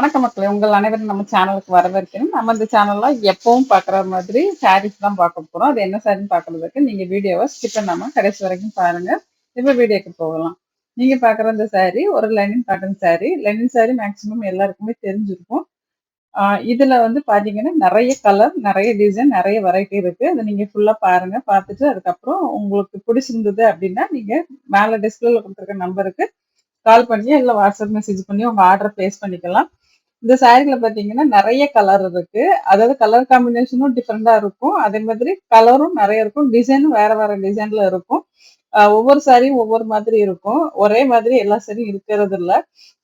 வணக்கம் மக்களே. உங்கள் அனைவரும் நம்ம சேனலுக்கு வரவேற்கணும் நம்ம இந்த சேனல்ல எப்பவும் பார்க்குற மாதிரி சாரீஸ் தான் பார்க்க போறோம். அது என்ன சாரின்னு பாக்குறதுக்கு நீங்க வீடியோவை ஸ்கிப் பண்ணாம கடைசி வரைக்கும் பாருங்க. இப்போ வீடியோக்கு போகலாம். நீங்க பார்க்குற இந்த சாரீ ஒரு linen cotton sari linen sari maximum எல்லாருக்குமே தெரிஞ்சிருக்கும். இதுல வந்து பாத்தீங்கன்னா நிறைய கலர் நிறைய டிசைன் நிறைய வெரைட்டி இருக்கு. அதை நீங்க ஃபுல்லா பாருங்க. பார்த்துட்டு அதுக்கப்புறம் உங்களுக்கு பிடிச்சிருந்தது அப்படின்னா நீங்க மேல டிஸ்பிளேல கொடுத்துருக்க நம்பருக்கு கால் பண்ணி இல்லை வாட்ஸ்அப் மெசேஜ் பண்ணி உங்க ஆர்டர் பிளேஸ் பண்ணிக்கலாம். இந்த சாரீல பாத்தீங்கன்னா நிறைய கலர் இருக்கு. அதாவது கலர் காம்பினேஷனும் டிஃப்ரெண்டா இருக்கும். அதே மாதிரி கலரும் நிறைய இருக்கும். டிசைனும் வேற வேற டிசைன்ல இருக்கும். ஒவ்வொரு சாரியும் ஒவ்வொரு மாதிரி இருக்கும். ஒரே மாதிரி எல்லா சாரியும் இருக்கிறது இல்ல.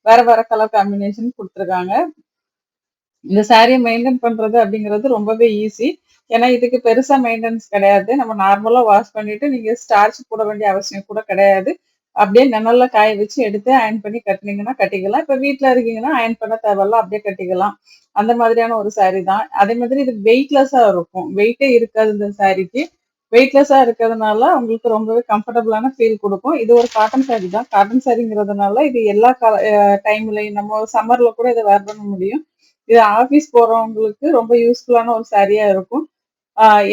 வேற வேற கலர் காம்பினேஷன் கொடுத்துருக்காங்க. இந்த சாரியை மெயின்டைன் பண்றது அப்படிங்கிறது ரொம்பவே ஈஸி ஏன்னா இதுக்கு பெருசா மெயின்டெனன்ஸ் கிடையாது. நம்ம நார்மலா வாஷ் பண்ணிட்டு நீங்க ஸ்டார்ச் போட வேண்டிய அவசியம் கூட கிடையாது. அப்படியே நிழல்ல காய வச்சு எடுத்து அயன் பண்ணி கட்டினீங்கன்னா கட்டிக்கலாம். இப்போ வீட்டில் இருக்கீங்கன்னா அயன் பண்ண தேவையில்ல அப்படியே கட்டிக்கலாம். அந்த மாதிரியான ஒரு சாரீ தான். அதே மாதிரி இது வெயிட்லெஸ்ஸாக இருக்கும். வெயிட்டே இருக்காது இந்த சாரிக்கு வெயிட்லெஸ்ஸாக இருக்கிறதுனால உங்களுக்கு ரொம்பவே கம்ஃபர்டபுளான ஃபீல் கொடுக்கும். இது ஒரு காட்டன் சாரீ தான். காட்டன் சாரிங்கிறதுனால இது எல்லா டைம்லயும் நம்ம சம்மரில் கூட இதை வேர் பண்ண முடியும். இது ஆஃபீஸ் போகிறவங்களுக்கு ரொம்ப யூஸ்ஃபுல்லான ஒரு சாரியாக இருக்கும்.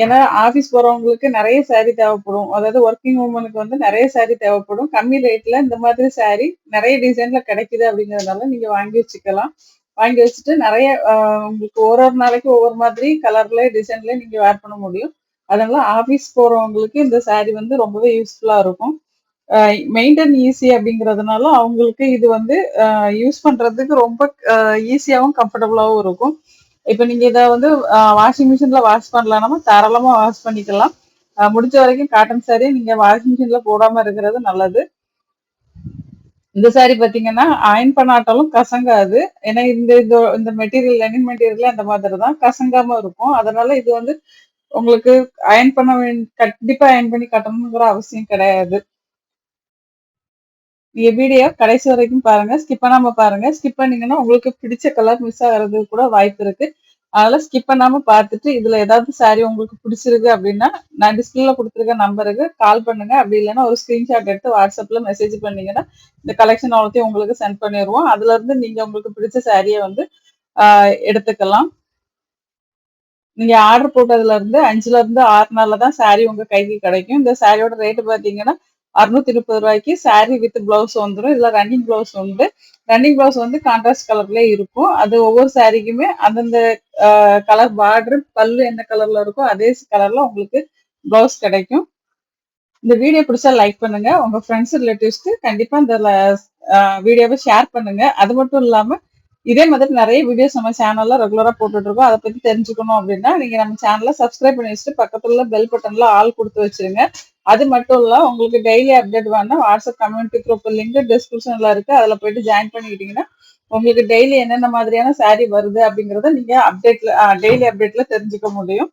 ஏன்னா ஆஃபீஸ் போறவங்களுக்கு நிறைய saree தேவைப்படும். அதாவது ஒர்க்கிங் உமனுக்கு வந்து நிறைய saree தேவைப்படும். கம்மி ரேட்ல இந்த மாதிரி saree நிறைய டிசைன்ல கிடைக்குது அப்படிங்கறதுனால நீங்க வாங்கி வச்சுக்கலாம். வாங்கி வச்சுட்டு நிறைய உங்களுக்கு ஒரு ஒரு நாளைக்கு ஒவ்வொரு மாதிரி கலர்ல டிசைன்ல நீங்க வேர் பண்ண முடியும். அதனால ஆஃபீஸ் போறவங்களுக்கு இந்த saree வந்து ரொம்பவே யூஸ்ஃபுல்லா இருக்கும். மெயின்டைன் ஈஸி அப்படிங்கிறதுனால அவங்களுக்கு இது வந்து யூஸ் பண்றதுக்கு ரொம்ப ஈஸியாகவும் கம்ஃபர்டபுளாகவும் இருக்கும். இப்போ நீங்க இதை வந்து வாஷிங் மிஷின்ல வாஷ் பண்ணலாம்னா தாராளமா வாஷ் பண்ணிக்கலாம். முடிச்ச முடிஞ்ச வரைக்கும் காட்டன் சாரி நீங்க வாஷிங் மிஷின்ல போடாம இருக்கிறது நல்லது. இந்த சாரி பாத்தீங்கன்னா அயன் பண்ணாட்டாலும் கசங்காது. ஏன்னா இந்த இது இந்த மெட்டீரியல் லெனின் மெட்டீரியல் அந்த மாதிரி தான் கசங்காம இருக்கும். அதனால இது வந்து உங்களுக்கு அயன் பண்ண வேண்டி கண்டிப்பா அயன் பண்ணி கட்டணுங்கிற அவசியம் கிடையாது. நீங்க வீடியோ கடைசி வரைக்கும் பாருங்க. ஸ்கிப் பண்ணாம பாருங்க. ஸ்கிப் பண்ணீங்கன்னா உங்களுக்கு பிடிச்ச கலர் மிஸ் ஆகிறது கூட வாய்ப்பு இருக்கு. அதனால ஸ்கிப் பண்ணாம பார்த்துட்டு இதுல ஏதாவது சாரி உங்களுக்கு பிடிச்சிருக்கு அப்படின்னா நான் டிஸ்பிளேல கொடுத்துருக்க நம்பருக்கு கால் பண்ணுங்க. அப்படி இல்லைன்னா ஒரு ஸ்கிரீன்ஷாட் எடுத்து வாட்ஸ்அப்ல மெசேஜ் பண்ணீங்கன்னா இந்த கலெக்ஷன் அவ்வளோத்தையும் உங்களுக்கு சென்ட் பண்ணிடுவோம் அதுல இருந்து நீங்க உங்களுக்கு பிடிச்ச சாரியை வந்து எடுத்துக்கலாம். நீங்க ஆர்டர் போட்டதுல இருந்து அஞ்சுல இருந்து ஆறு நாள்ல தான் சாரி உங்க கைக்கு கிடைக்கும். இந்த சாரியோட ரேட்டு பாத்தீங்கன்னா அறுநூத்தி முப்பது ரூபாய்க்கு saree வித் பிளவுஸ் வந்துடும் இதுல ரன்னிங் பிளவுஸ் உண்டு. ரன்னிங் பிளவுஸ் வந்து கான்ட்ராஸ்ட் கலர்ல இருக்கும். அது ஒவ்வொரு சாரிக்குமே அந்தந்த கலர் பார்டர் பல்லு என்ன கலர்ல இருக்கோ அதே கலர்ல உங்களுக்கு பிளவுஸ் கிடைக்கும். இந்த வீடியோ பிடிச்சா லைக் பண்ணுங்க. உங்க ஃப்ரெண்ட்ஸ் ரிலேட்டிவ்ஸ்க்கு கண்டிப்பா இந்த வீடியோவை ஷேர் பண்ணுங்க. அது மட்டும் இல்லாம இதே மாதிரி நிறைய வீடியோஸ் நம்ம சேனல்ல ரெகுலரா போட்டுட்டு இருக்கோம் அதை பத்தி தெரிஞ்சுக்கணும் அப்படின்னா நீங்க நம்ம சேனலை சப்ஸ்கிரைப் பண்ணி வச்சுட்டு பக்கத்துல பெல் பட்டன்ல ஆல் கொடுத்து வச்சிருங்க. அது மட்டும் இல்ல உங்களுக்கு டெய்லி அப்டேட் வேணா வாட்ஸ்அப் கம்யூனிட்டி குரூப் லிங்க் டிஸ்கிரிப்ஷன்ல இருக்கு. அதுல போயிட்டு ஜாயின் பண்ணிக்கிட்டீங்கன்னா உங்களுக்கு டெய்லி என்னென்ன மாதிரியான saree வருது அப்படிங்கறத நீங்க அப்டேட்ல டெய்லி அப்டேட்ல தெரிஞ்சுக்க முடியும்.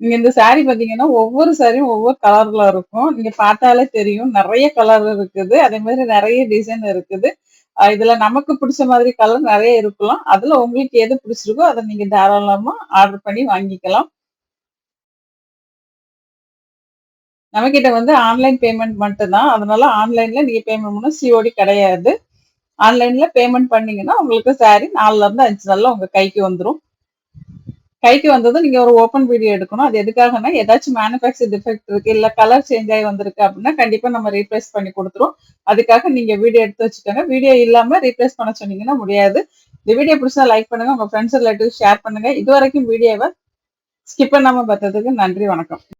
நீங்க இந்த saree பாத்தீங்கன்னா ஒவ்வொரு சாரியும் ஒவ்வொரு கலர்ல இருக்கும். நீங்க பார்த்தாலே தெரியும். நிறைய கலர் இருக்குது. அதே மாதிரி நிறைய டிசைன் இருக்குது. இதுல நமக்கு பிடிச்ச மாதிரி கலர் நிறைய இருக்கலாம். அதுல உங்களுக்கு எது பிடிச்சிருக்கோ அதை நீங்க தாராளமா ஆர்டர் பண்ணி வாங்கிக்கலாம். நம்ம கிட்ட வந்து ஆன்லைன் பேமெண்ட் மட்டும்தான். அதனால ஆன்லைன்ல நீங்க பேமெண்ட் பண்ண சிஓடி கிடையாது. ஆன்லைன்ல பேமெண்ட் பண்ணீங்கன்னா உங்களுக்கு சாரி நாலுல இருந்து அஞ்சு நாள்ல உங்க கைக்கு வந்துடும் கைக்கு வந்ததும் நீங்க ஒரு ஓப்பன் வீடியோ எடுக்கணும். அது எதுக்காகனா ஏதாச்சும் மேனுஃபேக்சர் டிஃபெக்ட் இருக்கு இல்ல கலர் சேஞ்ச் ஆகி வந்திருக்கு அப்படின்னா கண்டிப்பா நம்ம ரீப்ளேஸ் பண்ணி கொடுத்துரும். அதுக்காக நீங்க வீடியோ எடுத்து வச்சுக்கோங்க. வீடியோ இல்லாம ரீப்ளேஸ் பண்ண சொன்னீங்கன்னா முடியாது. இந்த வீடியோ பிடிச்சா லைக் பண்ணுங்க உங்க ஃப்ரெண்ட்ஸ் ரிலேட்டிவ் ஷேர் பண்ணுங்க. இது வரைக்கும் வீடியோவை ஸ்கிப் பண்ணாம பார்த்ததுக்கு நன்றி வணக்கம்.